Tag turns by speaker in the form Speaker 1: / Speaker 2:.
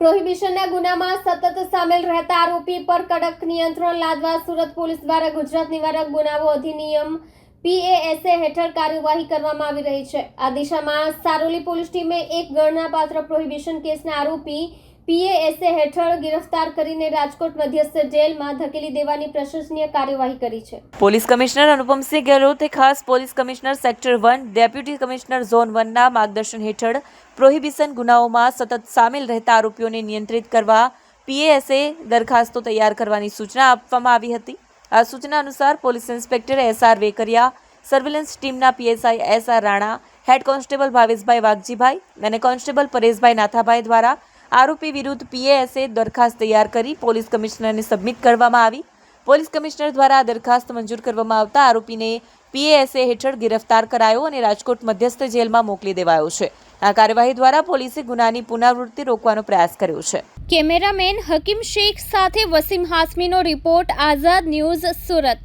Speaker 1: પ્રોહિબિશનના ગુનામાં સતત સામેલ રહેતા આરોપી પર કડક નિયંત્રણ લાદવા સુરત પોલીસ દ્વારા ગુજરાત નિવારક ગુનાઓ અધિનિયમ પીએએસએ હેઠળ કાર્યવાહી કરવામાં આવી રહી છે. આ દિશામાં સારોલી પોલીસ ટીમે એક ગણનાપાત્ર પ્રોહિબિશન કેસના આરોપી પીએએસએ હેઠળ ગિરફતાર કરીને રાજકોટ મધ્યસ્થ જેલમાં ધકેલી દેવાની પ્રશંસનીય કાર્યવાહી કરી છે.
Speaker 2: પોલીસ કમિશનર અનુપમસિંહ ગેહલોતે ખાસ police commissioner sector one, deputy commissioner zone વનના માર્ગદર્શન હેઠળ પ્રોહિબિશન ગુનાઓમાં સતત સામેલ રહેતા આરોપીઓને નિયંત્રિત કરવા પીએએસએ દરખાસ્તો તૈયાર કરવાની સૂચના આપવામાં આવી હતી. આ સૂચના અનુસાર police inspector S R Vekariya, surveillance ટીમના PSI S R Rana, head constable Bhaveshbhai Vaghjibhai અને કોન્સ્ટેબલ પરેશભાઈ નાથાભાઈ દ્વારા આરોપી વિરુદ્ધ પીએએસએ દરખાસ્ત તૈયાર કરી પોલીસ કમિશનરને સબમિટ કરવામાં આવી. પોલીસ કમિશનર દ્વારા દરખાસ્ત મંજૂર કરવામાં આવતા આરોપીને પીએએસએ હેઠળ ગિરફતાર કરાયો અને રાજકોટ મધ્યસ્થ જેલમાં મોકલી દેવાયો છે. આ કાર્યવાહી દ્વારા પોલીસે ગુનાની પુનરાવૃત્તિ રોકવાનો પ્રયાસ કર્યો છે.
Speaker 1: કેમેરામેન હકીમ શેખ સાથે વસીમ હાસમીનો રિપોર્ટ આઝાદ ન્યૂઝ સુરત.